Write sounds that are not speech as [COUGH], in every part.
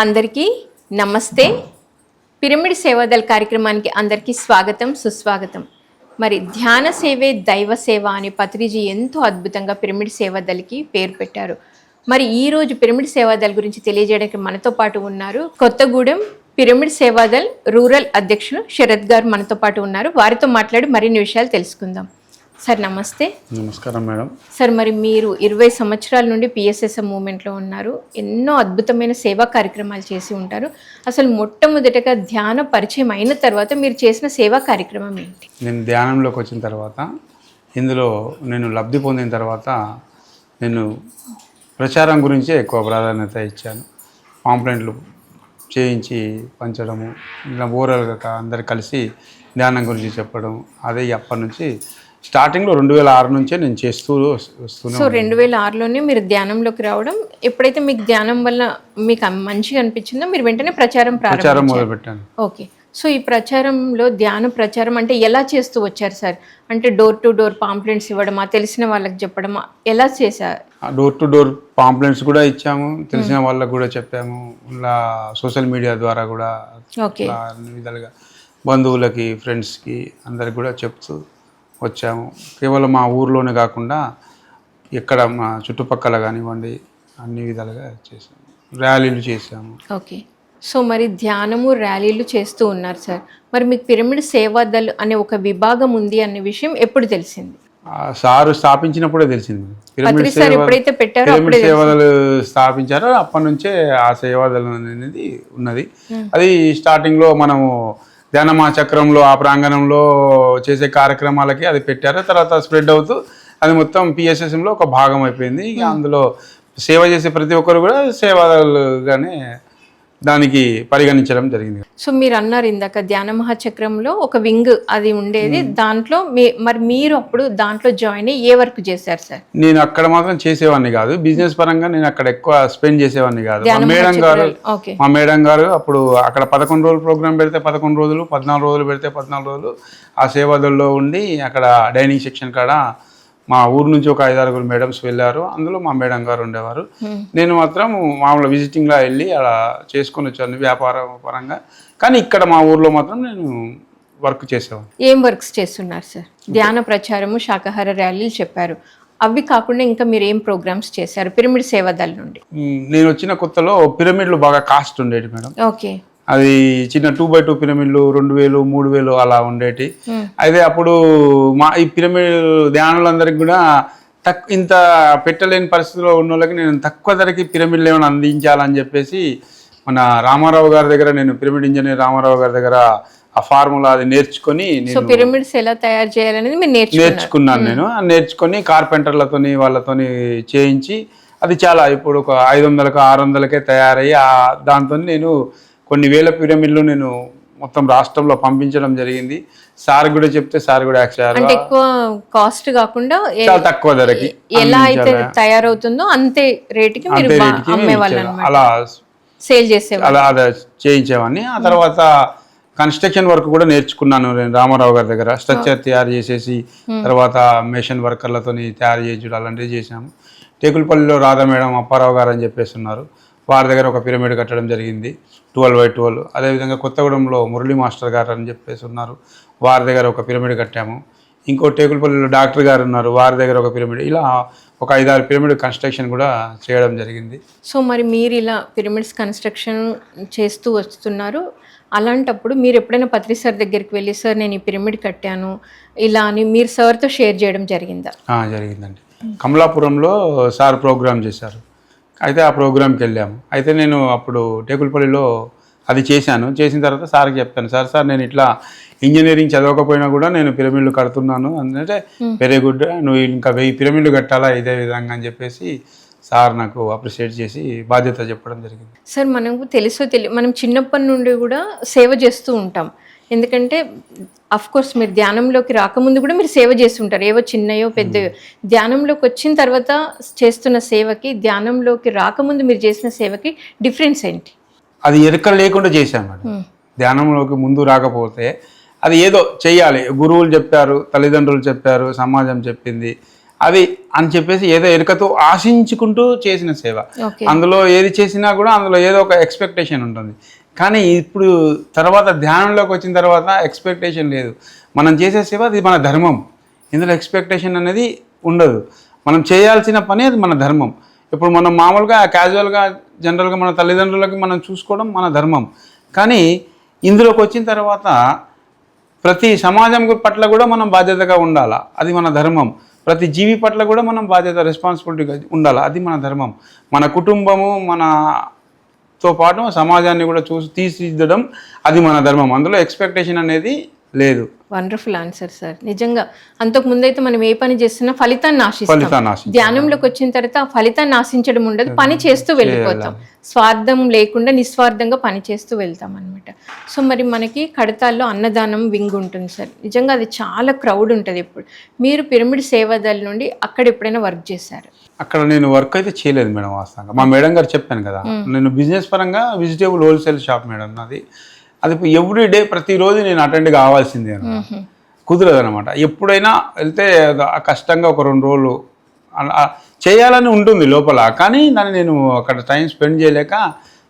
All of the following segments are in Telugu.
అందరికీ నమస్తే. పిరమిడ్ సేవాదల్ కార్యక్రమానికి అందరికీ స్వాగతం సుస్వాగతం. మరి ధ్యాన సేవే దైవ సేవ అని పత్రిజీ ఎంతో అద్భుతంగా పిరమిడ్ సేవాదల్కి పేరు పెట్టారు. మరి ఈరోజు పిరమిడ్ సేవాదల్ గురించి తెలియజేయడానికి మనతో పాటు ఉన్నారు కొత్తగూడెం పిరమిడ్ సేవాదల్ రూరల్ అధ్యక్షులు శరత్ గారు మనతో పాటు ఉన్నారు. వారితో మాట్లాడి మరిన్ని విషయాలు తెలుసుకుందాం. సార్ నమస్తే. నమస్కారం మేడం. సార్ మరి మీరు ఇరవై సంవత్సరాల నుండి పిఎస్ఎస్ఎం మూమెంట్లో ఉన్నారు. ఎన్నో అద్భుతమైన సేవా కార్యక్రమాలు చేసి ఉంటారు. అసలు మొట్టమొదటగా ధ్యాన పరిచయం అయిన తర్వాత మీరు చేసిన సేవా కార్యక్రమం ఏంటి? నేను ధ్యానంలోకి వచ్చిన తర్వాత ఇందులో నేను లబ్ధి పొందిన తర్వాత నేను ప్రచారం గురించే ఎక్కువ ప్రాధాన్యత ఇచ్చాను. పాంప్లెంట్లు చేయించి పంచడము ఇలా ఓరల్గా అందరు కలిసి ధ్యానం గురించి చెప్పడం అదే అప్పటి నుంచి స్టార్టింగ్లో రెండు వేల ఆరు నుంచే నేను చేస్తూ సో రెండు వేల ఆరులోనే మీరు ధ్యానంలోకి రావడం ఎప్పుడైతే మీకు ధ్యానం వల్ల మీకు మంచిగా అనిపించిందో మీరు వెంటనే ప్రచారం ప్రచారం మొదలుపెట్టాను. ఓకే. సో ఈ ప్రచారంలో ధ్యాన ప్రచారం అంటే ఎలా చేస్తూ వచ్చారు సార్? అంటే డోర్ టు డోర్ పాంప్లెంట్స్ ఇవ్వడమా తెలిసిన వాళ్ళకి చెప్పడమా ఎలా చేశారు? డోర్ టు డోర్ పాంప్లెంట్స్ కూడా ఇచ్చాము తెలిసిన వాళ్ళకు కూడా చెప్పాము ఇలా సోషల్ మీడియా ద్వారా కూడా ఓకే. విధాలుగా బంధువులకి ఫ్రెండ్స్కి అందరికి కూడా చెప్తూ వచ్చాము. కేవలం మా ఊర్లోనే కాకుండా ఎక్కడ మా చుట్టుపక్కల కానివ్వండి అన్ని విధాలుగా చేసాము ర్యాలీలు చేసాము ఓకే. సో మరి ధ్యానము ర్యాలీలు చేస్తూ ఉన్నారు సార్. మరి మీకు పిరమిడ్ సేవాదల్ అనే ఒక విభాగం ఉంది అనే విషయం ఎప్పుడు తెలిసింది? ఆ సారు స్థాపించినప్పుడే తెలిసింది. పిరమిడ్ ఎప్పుడైతే పెట్టారో పిరమిడ్ సేవలు స్థాపించారో అప్పటి నుంచే ఆ సేవాదళం అనేది ఉన్నది. అది స్టార్టింగ్లో మనము ధ్యానమా చక్రంలో ఆ ప్రాంగణంలో చేసే కార్యక్రమాలకి అది పెట్టారు. తర్వాత స్ప్రెడ్ అవుతూ అది మొత్తం PSSM లో ఒక భాగం అయిపోయింది. ఇక అందులో సేవ చేసే ప్రతి ఒక్కరు కూడా సేవాదలుగానే దానికి పరిగణించడం జరిగింది. సో మీరు అన్నారు ఇందాక ధ్యాన మహాచక్రంలో ఒక వింగ్ అది ఉండేది. దాంట్లో మీ మరి మీరు అప్పుడు దాంట్లో జాయిన్ అయ్యి ఏ వర్క్ చేశారు సార్? నేను అక్కడ మాత్రం చేసేవాడిని కాదు. బిజినెస్ పరంగా నేను అక్కడ ఎక్కువ స్పెండ్ చేసేవాడిని కాదు. మా మేడం గారు మా మేడం గారు అప్పుడు అక్కడ పదకొండు రోజులు ప్రోగ్రామ్ పెడితే పదకొండు రోజులు పద్నాలుగు రోజులు పెడితే పద్నాలుగు రోజులు ఆ సేవాదల్లో ఉండి అక్కడ డైనింగ్ సెక్షన్ కాడ మా ఊరు నుంచి ఒక ఐదారుగురు మేడమ్స్ వెళ్ళారు. అందులో మా మేడం గారు ఉండేవారు. నేను మాత్రం మామూలు విజిటింగ్లా వెళ్ళి అలా చేసుకొని వచ్చాను వ్యాపార పరంగా. కానీ ఇక్కడ మా ఊర్లో మాత్రం నేను వర్క్ చేసేవాడిని. ఏం వర్క్స్ చేస్తున్నారు సార్ ధ్యాన ప్రచారము శాకాహార ర్యాలీలు చెప్పారు. అవి కాకుండా ఇంకా మీరు ఏం ప్రోగ్రామ్స్ చేశారు? పిరమిడ్ సేవాదల్ నుండి. ఉమ్, నేను వచ్చిన కొత్తలో పిరమిడ్లు బాగా కాస్ట్ ఉండేవి మేడం. ఓకే. అది చిన్న టూ బై టూ పిరమిడ్లు రెండు వేలు మూడు వేలు అలా ఉండేటి. అయితే అప్పుడు మా ఈ పిరమిడ్ ధ్యానులందరికీ కూడా తక్కువ ఇంత పెట్టలేని పరిస్థితిలో ఉన్న వాళ్ళకి నేను తక్కువ ధరకి పిరమిడ్లు ఏమైనా అందించాలని చెప్పేసి మన రామారావు గారి దగ్గర నేను పిరమిడ్ ఇంజనీర్ రామారావు గారి దగ్గర ఆ ఫార్ములా అది నేర్చుకొని నేను పిరమిడ్స్ ఎలా తయారు చేయాలనేది నేర్చుకున్నాను నేను. ఆ నేర్చుకొని కార్పెంటర్లతోని వాళ్ళతోని చేయించి అది చాలా ఇప్పుడు ఒక ఐదు వందలకు ఆరు వందలకే తయారయ్యి ఆ దాంతో నేను కొన్ని వేల పిరమిడ్లు నేను మొత్తం రాష్ట్రంలో పంపించడం జరిగింది. సార్ కూడా చెప్తే సార్ కూడా అంటే ఎక్కువ కాస్ట్ కాకుండా చాలా తక్కువ ధరకి ఎలా అయితే తయారవుతుందో అంతే రేటుకి మీరు అలా సేల్ చేసేవాళ్ళు. అలా అలా చేయించేవాడిని. ఆ తర్వాత కన్స్ట్రక్షన్ వర్క్ కూడా నేర్చుకున్నాను నేను రామారావు గారి దగ్గర. స్ట్రక్చర్ తయారు చేసేసి తర్వాత మెషిన్ వర్కర్లతోని తయారు చేయించడం అలాంటివి చేసాము టేకులపల్లిలో రాధా మేడం అప్పారావు గారు అని చెప్పేసి ఉన్నారు. వారి దగ్గర ఒక పిరమిడ్ కట్టడం జరిగింది. Twelve by twelve. అదేవిధంగా కొత్తగూడెంలో మురళీ మాస్టర్ గారు అని చెప్పేసి ఉన్నారు. వారి దగ్గర ఒక పిరమిడ్ కట్టాము. ఇంకో టేకులపల్లిలో డాక్టర్ గారు ఉన్నారు. వారి దగ్గర ఒక పిరమిడ్. ఇలా ఒక ఐదారు పిరమిడ్ కన్స్ట్రక్షన్ కూడా చేయడం జరిగింది. సో మరి మీరు ఇలా పిరమిడ్స్ కన్స్ట్రక్షన్ చేస్తూ వస్తున్నారు. అలాంటప్పుడు మీరు ఎప్పుడైనా పత్రి సార్ దగ్గరికి వెళ్ళి సార్ నేను ఈ పిరమిడ్ కట్టాను ఇలా అని మీరు సార్తో షేర్ చేయడం జరిగిందా? జరిగిందండి. కమలాపురంలో సార్ ప్రోగ్రామ్ చేశారు. అయితే ఆ ప్రోగ్రామ్కి వెళ్ళాము. అయితే నేను అప్పుడు టేకులపల్లిలో అది చేశాను. చేసిన తర్వాత సార్కి చెప్పాను సార్ సార్ నేను ఇట్లా ఇంజనీరింగ్ చదవకపోయినా కూడా నేను పిరమిడ్లు కడుతున్నాను. అంటే వెరీ గుడ్ నువ్వు ఇంకా వెయ్యి పిరమిడ్లు కట్టాలా ఇదే విధంగా అని చెప్పేసి సార్ నాకు అప్రిషియేట్ చేసి బాధ్యత చెప్పడం జరిగింది. సార్ మనకు తెలుసో తెలియ మనం చిన్నప్పటి నుండి కూడా సేవ చేస్తూ ఉంటాం. ఎందుకంటే కోర్స్ మీరు ధ్యానంలోకి రాకముందు కూడా మీరు సేవ చేస్తుంటారు. ఏవో చిన్నయో పెద్దయో. ధ్యానంలోకి వచ్చిన తర్వాత చేస్తున్న సేవకి ధ్యానంలోకి రాకముందు మీరు చేసిన సేవకి డిఫరెన్స్ ఏంటి? అది ఎరుక లేకుండా చేశాను మేడం. ధ్యానంలోకి ముందు రాకపోతే అది ఏదో చెయ్యాలి. గురువులు చెప్పారు తల్లిదండ్రులు చెప్పారు సమాజం చెప్పింది. అది అని చెప్పేసి ఏదో ఎరుకతో ఆశించుకుంటూ చేసిన సేవ. అందులో ఏది చేసినా కూడా అందులో ఏదో ఒక ఎక్స్పెక్టేషన్ ఉంటుంది. కానీ ఇప్పుడు తర్వాత ధ్యానంలోకి వచ్చిన తర్వాత ఎక్స్పెక్టేషన్ లేదు. మనం చేసే సేవ అది మన ధర్మం. ఇందులో ఎక్స్పెక్టేషన్ అనేది ఉండదు. మనం చేయాల్సిన పని అది మన ధర్మం. ఇప్పుడు మనం మామూలుగా క్యాజువల్గా జనరల్గా మన తల్లిదండ్రులకి మనం చూసుకోవడం మన ధర్మం. కానీ ఇందులోకి వచ్చిన తర్వాత ప్రతి సమాజం పట్ల కూడా మనం బాధ్యతగా ఉండాలా? అది మన ధర్మం. ప్రతి జీవి పట్ల కూడా మనం బాధ్యత రెస్పాన్సిబిలిటీగా ఉండాలి? అది మన ధర్మం. మన కుటుంబము మన మనతో పాటు సమాజాన్ని కూడా చూసి తీర్చిదిద్దడం అది మన ధర్మం. అందులో ఎక్స్పెక్టేషన్ అనేది లేదు. వండర్ఫుల్ ఆన్సర్ సార్ నిజంగా అంతకు ముందైతే మనం ఏ పని చేస్తున్నా ఫలితాన్ని ఆశిస్తాం. ధ్యానంలోకి వచ్చిన తర్వాత ఆ ఫలితాన్ని ఆశించడం ఉండదు పని చేస్తూ వెళ్ళిపోతాం. స్వార్థం లేకుండా నిస్వార్థంగా పని చేస్తూ వెళ్తాం అనమాట సో మరి మనకి కడతాల్లో అన్నదానం వింగ్ ఉంటుంది సార్ నిజంగా అది చాలా క్రౌడ్ ఉంటుంది ఇప్పుడు. మీరు పిరమిడ్ సేవాదళ నుండి అక్కడ ఎప్పుడైనా వర్క్ చేశారు? అక్కడ నేను వర్క్ అయితే చేయలేదు మేడం వాస్తవంగా మా మేడం గారు చెప్పాను కదా నేను బిజినెస్ పరంగా వెజిటేబుల్ హోల్సేల్ షాప్ మేడం నాది. అది ఎవ్రీ డే ప్రతిరోజు నేను అటెండ్ కావాల్సిందే. కుదరదు అనమాట ఎప్పుడైనా వెళ్తే కష్టంగా ఒక రెండు రోజులు చేయాలని ఉంటుంది లోపల కానీ దాన్ని నేను అక్కడ టైం స్పెండ్ చేయలేక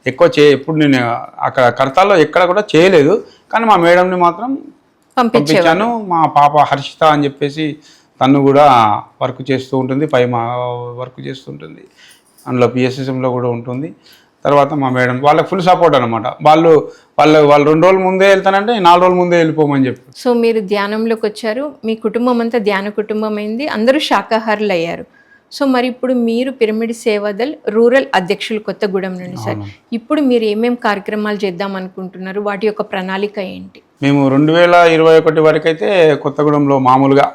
ఎక్కువ చే ఎప్పుడు నేను అక్కడ కడతాల్లో ఎక్కడ కూడా చేయలేదు. కానీ మా మేడంని మాత్రం పంపించే పంపించాను. మా పాప హర్షిత అని చెప్పేసి తను కూడా వర్క్ చేస్తూ ఉంటుంది పై మా వర్క్ చేస్తుంటుంది అందులో పిఎస్ఎస్ఎంలో కూడా ఉంటుంది. తర్వాత మా మేడం వాళ్ళకి ఫుల్ సపోర్ట్ అనమాట వాళ్ళు వాళ్ళు వాళ్ళు రెండు రోజుల ముందే వెళ్తానంటే నాలుగు రోజుల ముందే వెళ్ళిపోమని చెప్పి సో మీరు ధ్యానంలోకి వచ్చారు మీ కుటుంబం అంతా ధ్యాన కుటుంబం అయింది అందరూ శాకాహారులు అయ్యారు సో మరి ఇప్పుడు మీరు పిరమిడ్ సేవాదల్ రూరల్ అధ్యక్షులు కొత్తగూడెం నుండి సార్. ఇప్పుడు మీరు ఏమేం కార్యక్రమాలు చేద్దాం అనుకుంటున్నారు? వాటి యొక్క ప్రణాళిక ఏంటి? మేము రెండు వేల ఇరవై ఒకటి వరకు అయితే కొత్తగూడెంలో మామూలుగా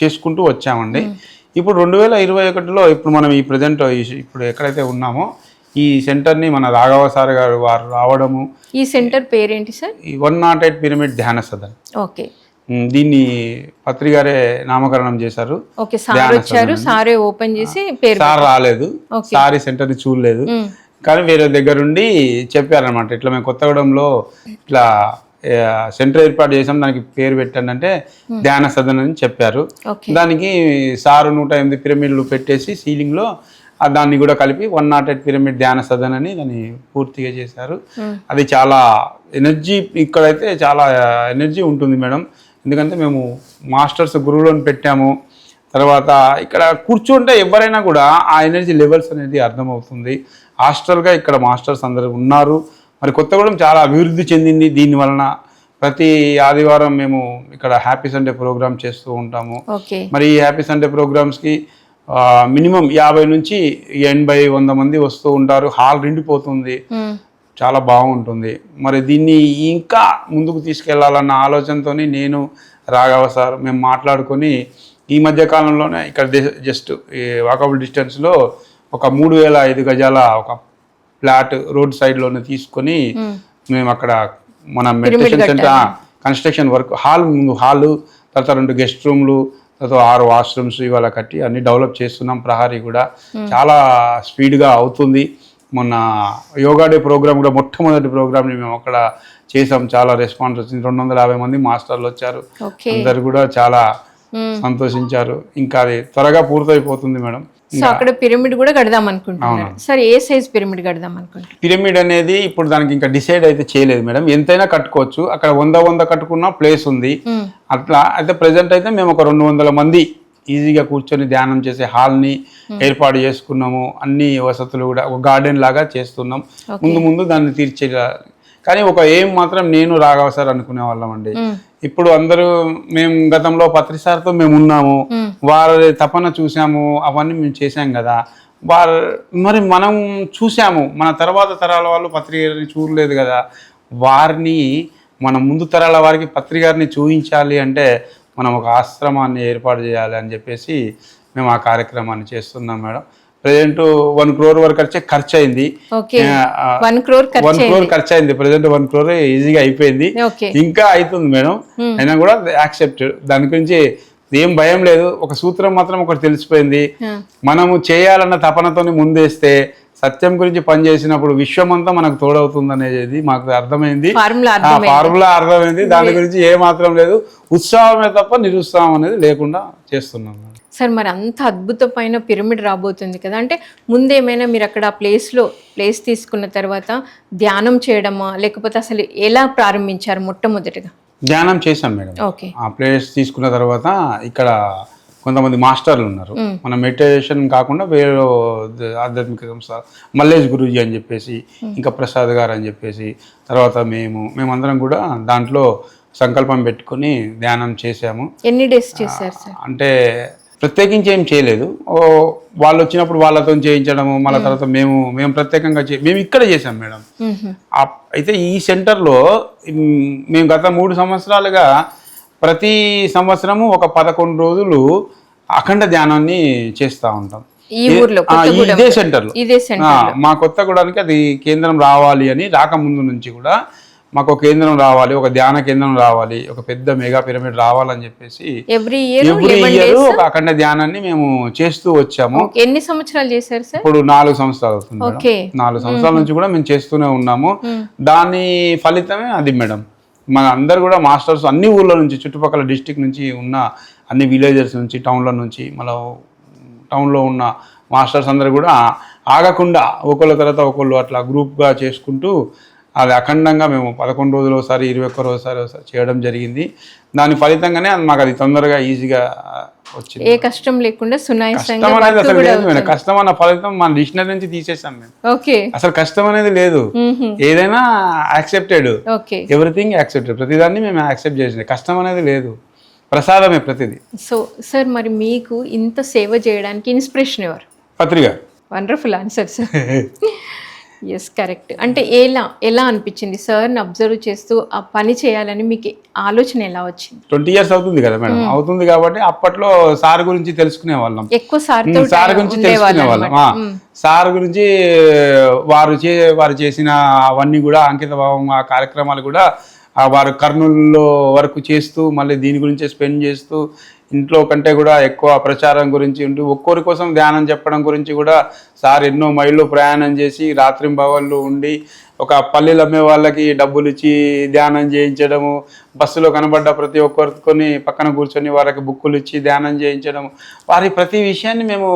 చేసుకుంటూ వచ్చామండి. ఇప్పుడు రెండు వేల ఇరవై ఒకటిలో ఇప్పుడు మనం ఈ ప్రజెంట్ ఇప్పుడు ఎక్కడైతే ఉన్నామో ఈ సెంటర్ని మన రాఘవ సార్ గారు వారు రావడము. ఈ సెంటర్ పేరేంటి సార్? ఈ వన్ నాట్ ఎయిట్ పిరమిడ్ ధ్యాన సదన్. ఓకే. దీన్ని పత్రి గారే నామకరణం చేశారు. ఓకే సార్ వచ్చారు సారే ఓపెన్ చేసి పేరు సార్ రాలేదు. సార్ ఈ సెంటర్ని చూడలేదు. కానీ వేరే దగ్గర ఉండి చెప్పారనమాట ఇట్లా మేము కొత్తగూడెంలో ఇట్లా సెంటర్ ఏర్పాటు చేసాం దానికి పేరు పెట్టండి అంటే ధ్యాన సదన్ అని చెప్పారు. దానికి సారు నూట ఎనిమిది పిరమిడ్లు పెట్టేసి సీలింగ్లో దాన్ని కూడా కలిపి వన్ నాట్ ఎయిట్ పిరమిడ్ ధ్యాన సదన్ అని దాన్ని పూర్తిగా చేశారు. మ్. అది చాలా ఎనర్జీ ఇక్కడైతే చాలా ఎనర్జీ ఉంటుంది మేడం. ఎందుకంటే మేము మాస్టర్స్ గురువులను పెట్టాము. తర్వాత ఇక్కడ కూర్చుంటే ఎవరైనా కూడా ఆ ఎనర్జీ లెవెల్స్ అనేది అర్థమవుతుంది. హాస్టల్గా ఇక్కడ మాస్టర్స్ అందరూ ఉన్నారు. మరి కొత్తగూడెం చాలా అభివృద్ధి చెందింది. దీని వలన ప్రతి ఆదివారం మేము ఇక్కడ హ్యాపీ సండే ప్రోగ్రామ్ చేస్తూ ఉంటాము. మరి ఈ హ్యాపీ సండే ప్రోగ్రామ్స్కి మినిమం యాభై నుంచి ఎనభై వంద మంది వస్తూ ఉంటారు. హాల్ నిండిపోతుంది. చాలా బాగుంటుంది. మరి దీన్ని ఇంకా ముందుకు తీసుకెళ్ళాలన్న ఆలోచనతో నేను రాఘవ సార్ మేము మాట్లాడుకొని ఈ మధ్య కాలంలోనే ఇక్కడ జస్ట్ ఈ వాకబుల్ డిస్టెన్స్లో ఒక మూడు వేల ఐదు గజాల ఒక ఫ్లాట్ రోడ్ సైడ్లోనే తీసుకొని మ్. మేము అక్కడ మన meditation centre construction work hall ముందు హాలు తర్వాత రెండు గెస్ట్ రూమ్లు తర్వాత ఆరు వాష్రూమ్స్ ఇవాళ కట్టి అన్ని డెవలప్ చేస్తున్నాం. ప్రహారీ కూడా చాలా స్పీడ్గా అవుతుంది. మొన్న యోగా డే ప్రోగ్రామ్ కూడా మొట్టమొదటి ప్రోగ్రామ్ని మేము అక్కడ చేసాం. చాలా రెస్పాన్స్ వచ్చింది. రెండు వందల యాభై మంది మాస్టర్లు వచ్చారు. అందరు కూడా చాలా. సంతోషించారు. ఇంకా అది త్వరగా పూర్తయిపోతుంది మేడం. సో అక్కడ పిరమిడ్ కూడా కడదాం అనుకుంటున్నారు. సార్ ఏ సైజ్ పిరమిడ్ కడదాం అనుకుంటున్నారు? పిరమిడ్ అనేది ఇప్పుడు దానికి ఇంకా డిసైడ్ అయితే చేయలేదు మేడం. ఎంతైనా కట్టుకోవచ్చు. అక్కడ వంద వంద కట్టుకున్న ప్లేస్ ఉంది. అట్లా అయితే ప్రజెంట్ అయితే మేము ఒక రెండు వందల మంది ఈజీగా కూర్చొని ధ్యానం చేసే హాల్ని ఏర్పాటు చేసుకున్నాము. అన్ని వసతులు కూడా ఒక గార్డెన్ లాగా చేస్తున్నాం. ముందు ముందు దాన్ని తీర్చే కానీ ఒక ఏం మాత్రం నేను రాఘవ సార్ అనుకునే వాళ్ళం అండి. ఇప్పుడు అందరూ మేము గతంలో పత్రి సార్తో మేము ఉన్నాము. వారి తపన చూసాము. అవన్నీ మేము చేశాం కదా. వారు మరి మనం చూసాము మన తర్వాత తరాల వాళ్ళు పత్రికని చూడలేదు కదా. వారిని మన ముందు తరాల వారికి పత్రికారిని చూపించాలి అంటే మనం ఒక ఆశ్రమాన్ని ఏర్పాటు చేయాలి అని చెప్పేసి మేము ఆ కార్యక్రమాన్ని చేస్తున్నాం మేడం. ప్రజెంట్ వన్ క్రోర్ వరకు వచ్చే ఖర్చు అయింది వన్ క్రోర్ ఖర్చు అయింది ప్రజెంట్ వన్ క్రోర్ ఈజీగా అయిపోయింది. ఇంకా అవుతుంది మేడం. అయినా కూడా యాక్సెప్ట్ దాని గురించి ఏం భయం లేదు. ఒక సూత్రం మాత్రం ఒకటి తెలిసిపోయింది. మనము చేయాలన్న తపనతోని ముందేస్తే సత్యం గురించి పనిచేసినప్పుడు విశ్వమంతా మనకు తోడవుతుంది అనేది మాకు అర్థమైంది. ఫార్ములా అర్థమైంది. ఫార్ములా అర్థమైంది. దాని గురించి ఏ మాత్రం లేదు. ఉత్సాహమే తప్ప నిరుత్సాహం అనేది లేకుండా చేస్తున్నాం. సార్ మరి అంత అద్భుతమైన పిరమిడ్ రాబోతుంది కదా. అంటే ముందేమైనా మీరు అక్కడ ఆ ప్లేస్లో ప్లేస్ తీసుకున్న తర్వాత ధ్యానం చేయడమా? లేకపోతే అసలు ఎలా ప్రారంభించారు మొట్టమొదటిగా? ధ్యానం చేశాం మేడం. ఓకే. ఆ ప్లేస్ తీసుకున్న తర్వాత ఇక్కడ కొంతమంది మాస్టర్లు ఉన్నారు. మన మెడిటేషన్ కాకుండా వేరే ఆధ్యాత్మిక సంస్థ మల్లేష్ గురూజీ అని చెప్పేసి ఇంకా ప్రసాద్ గారు అని చెప్పేసి తర్వాత మేము మేమందరం కూడా దాంట్లో సంకల్పం పెట్టుకొని ధ్యానం చేశాము. ఎన్ని డేస్ చేశారు అంటే ప్రత్యేకించి ఏం చేయలేదు. ఓ వాళ్ళు వచ్చినప్పుడు వాళ్ళతో చేయించడము మళ్ళీ తర్వాత మేము మేము ప్రత్యేకంగా చే మేము ఇక్కడ చేసాం మేడం. అయితే ఈ సెంటర్లో మేము గత మూడు సంవత్సరాలుగా ప్రతి సంవత్సరము ఒక పదకొండు రోజులు అఖండ ధ్యానాన్ని చేస్తూ ఉంటాం. ఇదే సెంటర్లో. మా కొత్తగూడానికి అది కేంద్రం రావాలి అని రాకముందు నుంచి కూడా మాకు ఒక కేంద్రం రావాలి ఒక ధ్యాన కేంద్రం రావాలి ఒక పెద్ద మెగా పిరమిడ్ రావాలని చెప్పేసి ఎవ్రీ ఇయర్ ఎవ్రీ ఇయర్ ఒక అఖండ ధ్యానాన్ని మేము చేస్తూ వచ్చాము. ఎన్ని సంవత్సరాలు చేశారు సార్ ఇప్పుడు నాలుగు సంవత్సరాలు అవుతుంది నాలుగు సంవత్సరాల నుంచి కూడా మేము చేస్తూనే ఉన్నాము. దాని ఫలితమే అది మేడం. మన అందరు కూడా మాస్టర్స్ అన్ని ఊర్ల నుంచి చుట్టుపక్కల డిస్టిక్ నుంచి ఉన్న అన్ని విలేజెస్ నుంచి టౌన్ల నుంచి మళ్ళీ టౌన్లో ఉన్న మాస్టర్స్ అందరు కూడా ఆగకుండా ఒకళ్ళ తర్వాత ఒకళ్ళు అట్లా గ్రూప్గా చేసుకుంటూ అది అఖండంగా మేము పదకొండు రోజులు ఒకసారి ఇరవై ఒక్క రోజుసారి ఒకసారి చేయడం జరిగింది. దాని ఫలితంగానే మాకు అది తొందరగా ఈజీగా వచ్చింది. ఏ కష్టం లేకుండా సునాయాసంగా కష్టం అనేది వర్క్ అసలు కూడా లేదు మేడం. కష్టం అన్న ఫలితం మన డిక్షనరీ నుంచి తీసేసాం మేము. ఓకే. అసలు కష్టం అనేది లేదు. ఏదైనా యాక్సెప్టెడ్. ఓకే. Everything accepted. ప్రతిదాన్ని మేము యాక్సెప్ట్ చేసింది కష్టం అనేది లేదు. ప్రసాదమే ప్రతిదీ. సో సార్ మరి మీకు ఇంత సేవ చేయడానికి ఇన్స్పిరేషన్ ఎవరు? పత్రిక. Wonderful answer sir. [LAUGHS] Yes correct అంటే ఎలా ఎలా అనిపించింది? సార్ని అబ్జర్వ్ చేస్తూ ఆ పని చేయాలని మీకు ఆలోచన ఎలా వచ్చింది? ట్వంటీ ఇయర్స్ అవుతుంది కదా మేడం. అవుతుంది కాబట్టి అప్పట్లో సార్ గురించి తెలుసుకునే వాళ్ళం ఎక్కువ సార్తో సార్ గురించి తెలుసుకునే వాళ్ళం ఆ, సార్ గురించి వారు చే వారు చేసిన అవన్నీ కూడా అంకిత భావం ఆ కార్యక్రమాలు కూడా వారు కర్నూలులో వర్క్ చేస్తూ మళ్ళీ దీని గురించి స్పెండ్ చేస్తూ ఇంట్లో కంటే కూడా ఎక్కువ ప్రచారం గురించి ఉంటూ ఒక్కొరి కోసం ధ్యానం చెప్పడం గురించి కూడా సార్ ఎన్నో మైళ్ళు ప్రయాణం చేసి రాత్రింబవళ్ళు ఉండి ఒక పల్లెలు అమ్మే వాళ్ళకి డబ్బులు ఇచ్చి ధ్యానం చేయించడము బస్సులో కనబడ్డ ప్రతి ఒక్కరికొని పక్కన కూర్చొని వారికి బుక్కులు ఇచ్చి ధ్యానం చేయించడం వారి ప్రతి విషయాన్ని మేము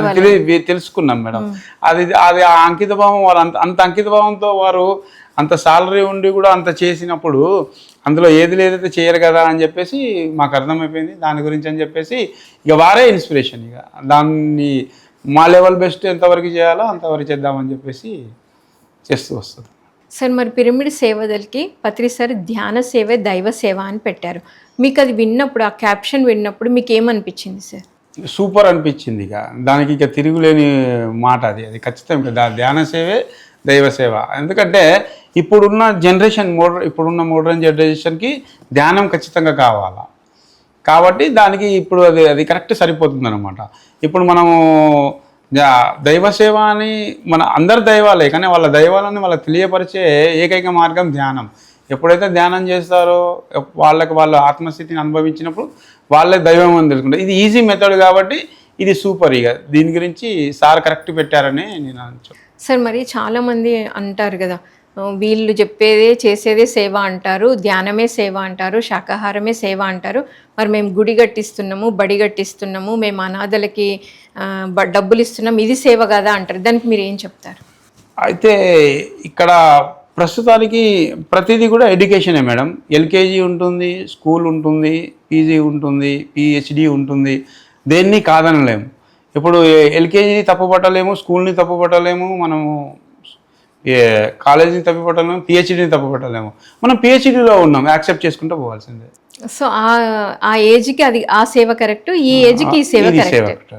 అది తెలుసుకున్నాం మేడం. అది అది ఆ అంకిత భావం వారు అంత అంత అంకిత భావంతో వారు అంత సాలరీ ఉండి కూడా అంత చేసినప్పుడు అందులో ఏది లేదైతే చేయరు కదా అని చెప్పేసి మాకు అర్థమైపోయింది. దాని గురించి అని చెప్పేసి ఇక వారే ఇన్స్పిరేషన్ ఇక. దాన్ని మా లెవెల్ బెస్ట్ ఎంతవరకు చేయాలో అంతవరకు చేద్దామని చెప్పేసి చేస్తూ వస్తుంది. సార్ మరి పిరమిడ్ సేవదలకి పత్రి సార్ ధ్యాన సేవ దైవ సేవ అని పెట్టారు. మీకు అది విన్నప్పుడు ఆ క్యాప్షన్ విన్నప్పుడు మీకు ఏమనిపించింది సార్? సూపర్ అనిపించింది ఇక. దానికి ఇక తిరుగులేని మాట అది. అది ఖచ్చితంగా ధ్యాన సేవే దైవ సేవ. ఎందుకంటే ఇప్పుడున్న జనరేషన్ మోడర్ ఇప్పుడున్న మోడర్న్ జనరేషన్కి ధ్యానం ఖచ్చితంగా కావాలా? కాబట్టి దానికి ఇప్పుడు అది అది కరెక్ట్ సరిపోతుంది అనమాట ఇప్పుడు మనము దైవ సేవ అని మన అందరు దైవాలే కానీ వాళ్ళ దైవాలని వాళ్ళకి తెలియపరిచే ఏకైక మార్గం ధ్యానం. ఎప్పుడైతే ధ్యానం చేస్తారో వాళ్ళకి వాళ్ళ ఆత్మస్థితిని అనుభవించినప్పుడు వాళ్ళే దైవం అని తెలుసుకుంటారు. ఇది ఈజీ మెథడ్ కాబట్టి ఇది సూపర్ ఇక. దీని గురించి సార్ కరెక్ట్ పెట్టారని నేను అనొచ్చు సార్ మరి చాలామంది అంటారు కదా వీళ్ళు చెప్పేదే చేసేదే సేవ అంటారు ధ్యానమే సేవ అంటారు శాకాహారమే సేవ అంటారు. మరి మేము గుడి కట్టిస్తున్నాము బడి కట్టిస్తున్నాము మేము అనాథలకి డబ్బులు ఇస్తున్నాం ఇది సేవ కదా అంటారు. దానికి మీరు ఏం చెప్తారు? అయితే ఇక్కడ ప్రస్తుతానికి ప్రతిదీ కూడా ఎడ్యుకేషనే మేడం. ఎల్కేజీ ఉంటుంది స్కూల్ ఉంటుంది పీజీ ఉంటుంది పిహెచ్డి ఉంటుంది. దేన్ని కాదనలేము ఇప్పుడు ఎల్కేజీని తప్పుపట్టలేము స్కూల్ని తప్పుపట్టలేము మనము కాలేజీని తప్పుపట్టలేము పిహెచ్డిని తప్పుపట్టలేము మనం పిహెచ్డిలో ఉన్నాం యాక్సెప్ట్ చేసుకుంటూ పోవాల్సిందే. సో ఆ ఆ ఏజ్కి అది ఆ సేవ కరెక్ట్ ఈ ఏజ్కి ఈ సేవ కరెక్ట్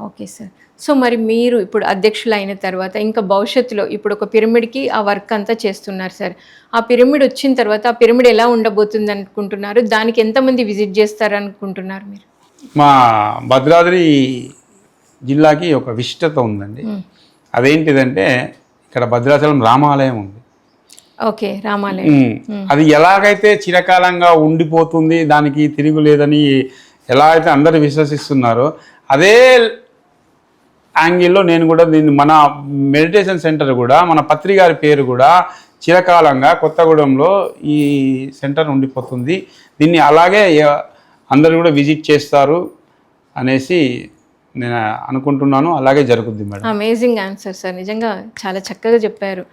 ఓకే సార్ సో మరి మీరు ఇప్పుడు అధ్యక్షులు అయిన తర్వాత ఇంకా భవిష్యత్తులో ఇప్పుడు ఒక పిరమిడ్కి ఆ వర్క్ అంతా చేస్తున్నారు సార్ ఆ పిరమిడ్ వచ్చిన తర్వాత ఆ పిరమిడ్ ఎలా ఉండబోతుంది అనుకుంటున్నారు దానికి ఎంతమంది విజిట్ చేస్తారు అనుకుంటున్నారు మీరు? మా భద్రాద్రి జిల్లాకి ఒక విశిష్టత ఉందండి. అదేంటిదంటే ఇక్కడ భద్రాచలం రామాలయం ఉంది. ఓకే రామాలయం. అది ఎలాగైతే చిరకాలంగా ఉండిపోతుంది దానికి తిరుగులేదని ఎలా అయితే అందరు విశ్వసిస్తున్నారో అదే యాంగిల్లో నేను కూడా దీన్ని మన మెడిటేషన్ సెంటర్ కూడా మన పత్రి గారి పేరు కూడా చిరకాలంగా కొత్తగూడెంలో ఈ సెంటర్ ఉండిపోతుంది. దీన్ని అలాగే అందరూ కూడా విజిట్ చేస్తారు అనేసి నేను అనుకుంటున్నాను అలాగే జరుగుద్ది మేడం. అమేజింగ్ ఆన్సర్ సార్ నిజంగా చాలా చక్కగా చెప్పారు.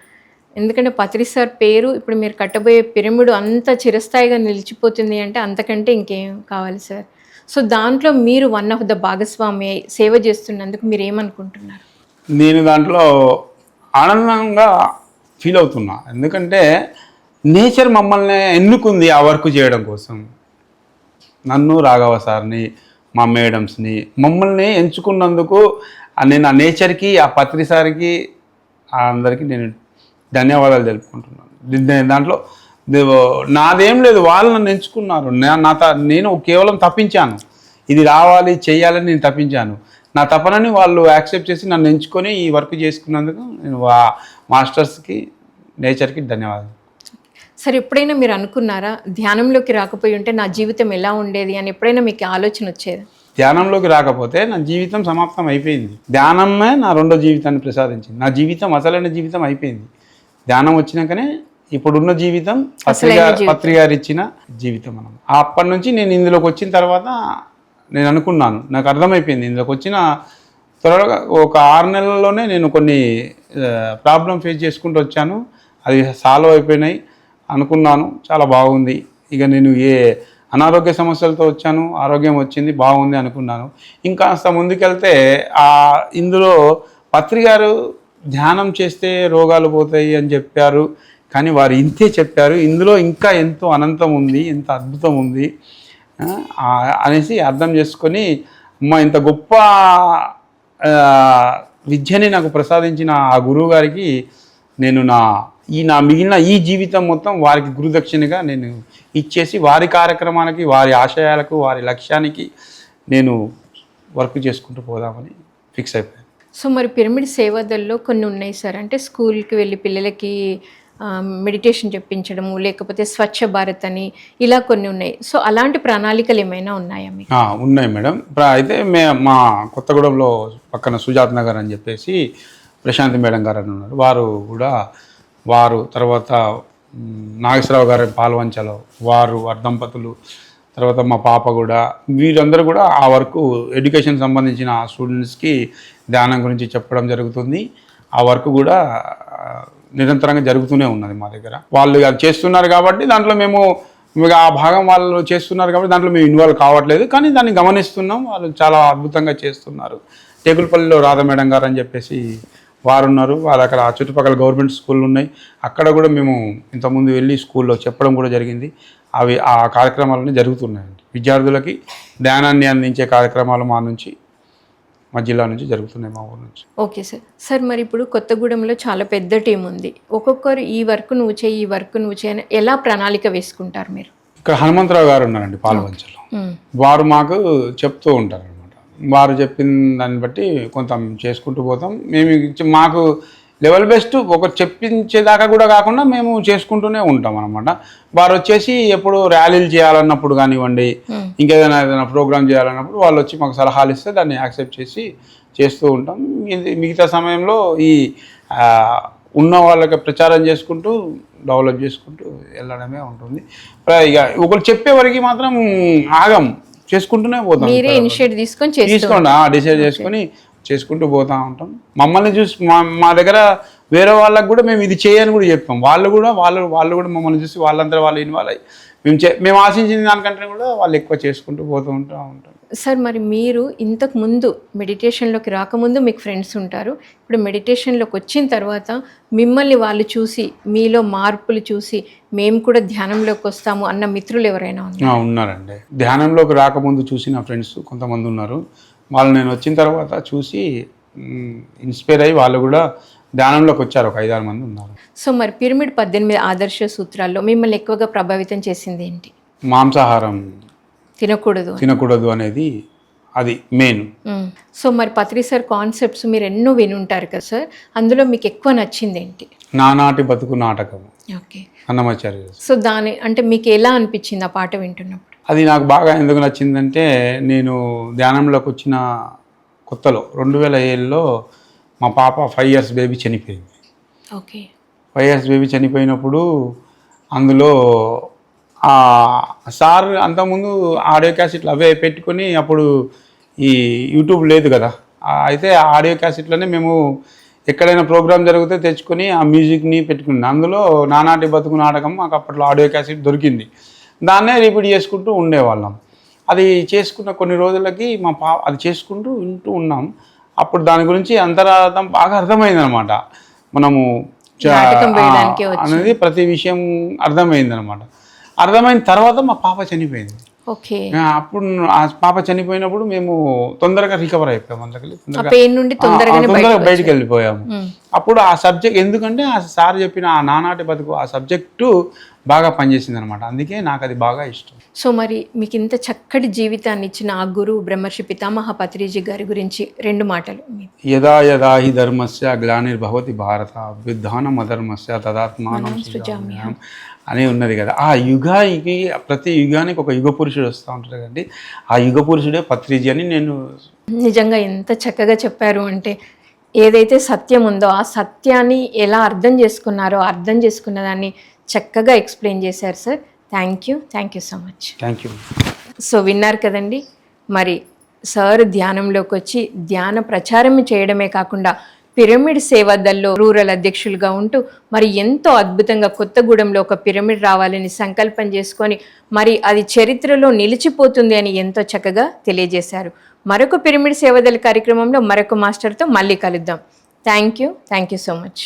ఎందుకంటే పత్రి సార్ పేరు ఇప్పుడు మీరు కట్టబోయే పిరమిడ్ అంత చిరస్థాయిగా నిలిచిపోతుంది అంటే అంతకంటే ఇంకేం కావాలి సార్ సో దాంట్లో మీరు వన్ ఆఫ్ ద భాగస్వామి సేవ చేస్తున్నందుకు మీరు ఏమనుకుంటున్నారు? నేను దాంట్లో ఆనందంగా ఫీల్ అవుతున్నా. ఎందుకంటే నేచర్ మమ్మల్ని ఎన్నుకుంది ఆ వర్క్ చేయడం కోసం. నన్ను రాఘవ సార్ని మా మేడమ్స్ని. మమ్మల్ని ఎంచుకున్నందుకు నేను ఆ నేచర్కి ఆ పత్రిసారికి ఆ అందరికీ నేను ధన్యవాదాలు తెలుపుకుంటున్నాను. దాంట్లో నాదేం లేదు వాళ్ళు నన్ను ఎంచుకున్నారు. నా- నా త- నేను కేవలం తప్పించాను. ఇది రావాలి చేయాలని నేను తప్పించాను. నా తపనని వాళ్ళు యాక్సెప్ట్ చేసి నన్ను ఎంచుకొని ఈ వర్క్ చేసుకున్నందుకు నేను వా మాస్టర్స్కి నేచర్కి ధన్యవాదాలు. సార్ ఎప్పుడైనా మీరు అనుకున్నారా ధ్యానంలోకి రాకపోయి ఉంటే నా జీవితం ఎలా ఉండేది? అని ఎప్పుడైనా మీకు ఆలోచన వచ్చేది? ధ్యానంలోకి రాకపోతే నా జీవితం సమాప్తం అయిపోయింది. ధ్యానమే నా రెండో జీవితాన్ని ప్రసాదించింది. నా జీవితం అసలైన జీవితం అయిపోయింది. ధ్యానం వచ్చినాకనే ఇప్పుడున్న జీవితం పత్రిక పత్రిక గారు ఇచ్చిన జీవితం మనం అప్పటి నుంచి నేను ఇందులోకి వచ్చిన తర్వాత నేను అనుకున్నాను. నాకు అర్థమైపోయింది. ఇందులోకి వచ్చిన త్వరగా ఒక ఆరు నెలల్లోనే నేను కొన్ని ప్రాబ్లం ఫేస్ చేసుకుంటూ వచ్చాను. అది సాల్వ్ అయిపోయినాయి. అనుకున్నాను. చాలా బాగుంది. ఇక నేను ఏ అనారోగ్య సమస్యలతో వచ్చాను ఆరోగ్యం వచ్చింది బాగుంది అనుకున్నాను. ఇంకాస్త ముందుకెళ్తే ఆ ఇందులో పత్రి గారు ధ్యానం చేస్తే రోగాలు పోతాయి అని చెప్పారు. కానీ వారు ఇంతే చెప్పారు. ఇందులో ఇంకా ఎంతో అనంతం ఉంది ఎంత అద్భుతం ఉంది. అనేసి అర్థం చేసుకొని అమ్మ ఇంత గొప్ప విద్యని నాకు ప్రసాదించిన ఆ గురువు గారికి నేను నా ఈ నా మిగిలిన ఈ జీవితం మొత్తం వారికి గురుదక్షిణగా నేను ఇచ్చేసి వారి కార్యక్రమాలకి వారి ఆశయాలకు వారి లక్ష్యానికి నేను వర్క్ చేసుకుంటూ పోదామని ఫిక్స్ అయిపోయాను. సో మరి పిరమిడ్ సేవాదల్లో కొన్ని ఉన్నాయి సార్. అంటే స్కూల్కి వెళ్ళి పిల్లలకి మెడిటేషన్ చెప్పించడము లేకపోతే స్వచ్ఛ భారత్ అని ఇలా కొన్ని ఉన్నాయి. సో అలాంటి ప్రణాళికలు ఏమైనా ఉన్నాయా మీకు? ఉన్నాయి మేడం. అయితే మే మా కొత్తగూడెంలో పక్కన సుజాత్ నగర్ అని చెప్పేసి ప్రశాంత్ మేడం గారు అని ఉన్నారు. వారు కూడా వారు తర్వాత నాగేశ్వరరావు గారి పాల్వంచలో వారు వారి దంపతులు తర్వాత మా పాప కూడా వీరందరూ కూడా ఆ వరకు ఎడ్యుకేషన్ సంబంధించిన స్టూడెంట్స్కి ధ్యానం గురించి చెప్పడం జరుగుతుంది. ఆ వర్క్ కూడా నిరంతరంగా జరుగుతూనే ఉన్నది మా దగ్గర. వాళ్ళు అది చేస్తున్నారు కాబట్టి దాంట్లో మేము ఇక ఆ భాగం వాళ్ళు చేస్తున్నారు కాబట్టి దాంట్లో మేము ఇన్వాల్వ్ కావట్లేదు. కానీ దాన్ని గమనిస్తున్నాం. వాళ్ళు చాలా అద్భుతంగా చేస్తున్నారు. టేకులపల్లిలో రాధ మేడం గారు అని చెప్పేసి వారు ఉన్నారు వాళ్ళు అక్కడ ఆ చుట్టుపక్కల గవర్నమెంట్ స్కూళ్ళు ఉన్నాయి. అక్కడ కూడా మేము ఇంతకుముందు వెళ్ళి స్కూల్లో చెప్పడం కూడా జరిగింది. అవి ఆ కార్యక్రమాలన్నీ జరుగుతున్నాయండి. విద్యార్థులకి ధ్యానాన్ని అందించే కార్యక్రమాలు మా నుంచి మా జిల్లా నుంచి జరుగుతున్నాయి మా ఊరు నుంచి. Okay sir. సార్ మరి ఇప్పుడు కొత్తగూడెంలో చాలా పెద్ద టీం ఉంది. ఒక్కొక్కరు ఈ వర్క్ నువ్వు చేయి ఈ వర్క్ నువ్వు చేయని ఎలా ప్రణాళిక వేసుకుంటారు మీరు? ఇక్కడ హనుమంతరావు గారు ఉన్నారండి పాల్వంచలో. వారు మాకు చెప్తూ ఉంటారు అనమాట వారు చెప్పిన దాన్ని బట్టి కొంత చేసుకుంటూ పోతాం. మేము మాకు లెవెల్ బెస్ట్ ఒక చెప్పించేదాకా కూడా కాకుండా మేము చేసుకుంటూనే ఉంటాం అనమాట వారు వచ్చేసి ఎప్పుడు ర్యాలీలు చేయాలన్నప్పుడు కానివ్వండి ఇంకేదైనా ఏదైనా ప్రోగ్రామ్ చేయాలన్నప్పుడు వాళ్ళు వచ్చి మాకు సలహాలు ఇస్తే దాన్ని యాక్సెప్ట్ చేసి చేస్తూ ఉంటాం. మిగతా సమయంలో ఈ ఉన్న వాళ్ళకి ప్రచారం చేసుకుంటూ డెవలప్ చేసుకుంటూ వెళ్ళడమే ఉంటుంది. ఇక ఒకరు చెప్పే వరకు మాత్రం ఆగం. చేసుకుంటూనే పోతాం మీరే ఇనిషియేట్ తీసుకొని తీసుకోండి. డిసైడ్ చేసుకొని చేసుకుంటూ పోతా ఉంటాం. మమ్మల్ని చూసి మా మా దగ్గర వేరే వాళ్ళకి కూడా మేము ఇది చేయని కూడా చెప్తాం వాళ్ళు కూడా వాళ్ళు వాళ్ళు కూడా మమ్మల్ని చూసి వాళ్ళంతా వాళ్ళు ఇన్వాల్వ్ అయ్యి మేము చే మేము ఆశించిన దానికంటే కూడా వాళ్ళు ఎక్కువ చేసుకుంటూ పోతూ ఉంటా ఉంటాం. సార్ మరి మీరు ఇంతకు ముందు మెడిటేషన్లోకి రాకముందు మీకు ఫ్రెండ్స్ ఉంటారు. ఇప్పుడు మెడిటేషన్లోకి వచ్చిన తర్వాత మిమ్మల్ని వాళ్ళు చూసి మీలో మార్పులు చూసి మేము కూడా ధ్యానంలోకి వస్తాము అన్న మిత్రులు ఎవరైనా ఉన్నారండి. ధ్యానంలోకి రాకముందు చూసిన ఫ్రెండ్స్ కొంతమంది ఉన్నారు. వాళ్ళు నేను వచ్చిన తర్వాత చూసి ఇన్స్పైర్ అయ్యి వాళ్ళు కూడా ధ్యానంలోకి వచ్చారు. ఒక ఐదారు మంది ఉన్నారు. సో మరి పిరమిడ్ పద్దెనిమిది ఆదర్శ సూత్రాల్లో మిమ్మల్ని ఎక్కువగా ప్రభావితం చేసింది ఏంటి? మాంసాహారం తినకూడదు. తినకూడదు అనేది అది మెయిన్. సో మరి పత్రి సార్ కాన్సెప్ట్స్ మీరు ఎన్నో వినుంటారు కదా సార్? అందులో మీకు ఎక్కువ నచ్చింది ఏంటి? నానాటి బతుకు నాటకం. ఓకే. అన్నమాచార్య. సో దాని అంటే మీకు ఎలా అనిపించింది ఆ పాట వింటున్నప్పుడు? అది నాకు బాగా ఎందుకు నచ్చిందంటే నేను ధ్యానంలోకి వచ్చిన కొత్తలో రెండు వేల ఏళ్ళలో మా పాప ఫైవ్ ఇయర్స్ బేబీ చనిపోయింది. ఓకే. ఫైవ్ ఇయర్స్ బేబీ చనిపోయినప్పుడు అందులో సార్ అంతకుముందు ఆడియో క్యాసెట్లు అవే పెట్టుకొని అప్పుడు ఈ యూట్యూబ్ లేదు కదా. అయితే ఆ ఆడియో క్యాసెట్లోనే మేము ఎక్కడైనా ప్రోగ్రామ్ జరిగితే తెచ్చుకొని ఆ మ్యూజిక్ని పెట్టుకుని అందులో నానాటి బతుకు నాటకం మాకు అప్పట్లో ఆడియో క్యాసెట్ దొరికింది. దాన్నే రిపీట్ చేసుకుంటూ ఉండేవాళ్ళం. అది చేసుకున్న కొన్ని రోజులకి మా పా అది చేసుకుంటూ వింటూ ఉన్నాం. అప్పుడు దాని గురించి అంతరార్థం బాగా అర్థమైంది అనమాట మనము అనేది ప్రతి విషయం అర్థమైంది అనమాట అర్థమైన తర్వాత మా పాప చనిపోయింది. ఓకే. అప్పుడు ఆ పాప చనిపోయినప్పుడు మేము తొందరగా రికవర్ అయిపోయాం అందుకని తొందరగా. బయటకు వెళ్ళిపోయాము అప్పుడు ఆ సబ్జెక్ట్ ఎందుకంటే ఆ సార్ చెప్పిన ఆ నానాటి బతుకు ఆ సబ్జెక్టు బాగా పనిచేసింది అనమాట అందుకే నాకు అది బాగా ఇష్టం. సో మరి మీకు ఇంత చక్కటి జీవితాన్ని ఇచ్చిన ఆ గురువు బ్రహ్మర్షి పితామహ పత్రిజీ గారి గురించి రెండు మాటలు యదా యదా హి ధర్మస్య గ్లానిర్భవతి భారత విధానం అధర్మస్య తదాత్మానం అని ఉన్నది కదా. ఆ యుగానికి ప్రతి యుగానికి ఒక యుగ పురుషుడు వస్తూ ఉంటాడు కదండి. ఆ యుగ పురుషుడే పత్రిజీ అని నేను నిజంగా ఎంత చక్కగా చెప్పారు అంటే ఏదైతే సత్యం ఉందో ఆ సత్యాన్ని ఎలా అర్థం చేసుకున్నారో అర్థం చేసుకున్న దాన్ని చక్కగా ఎక్స్ప్లెయిన్ చేశారు sir. Thank you thank you so much. Thank you. So విన్నారు కదండి. మరి సార్ ధ్యానంలోకి వచ్చి ధ్యాన ప్రచారం చేయడమే కాకుండా పిరమిడ్ సేవా రూరల్ అధ్యక్షులుగా ఉంటూ మరి ఎంతో అద్భుతంగా కొత్తగూడెంలో ఒక పిరమిడ్ రావాలని సంకల్పం చేసుకొని మరి అది చరిత్రలో నిలిచిపోతుంది అని ఎంతో చక్కగా తెలియజేశారు. మరొక పిరమిడ్ సేవదల కార్యక్రమంలో మరొక మాస్టర్తో మళ్ళీ కలుద్దాం. Thank you thank you so much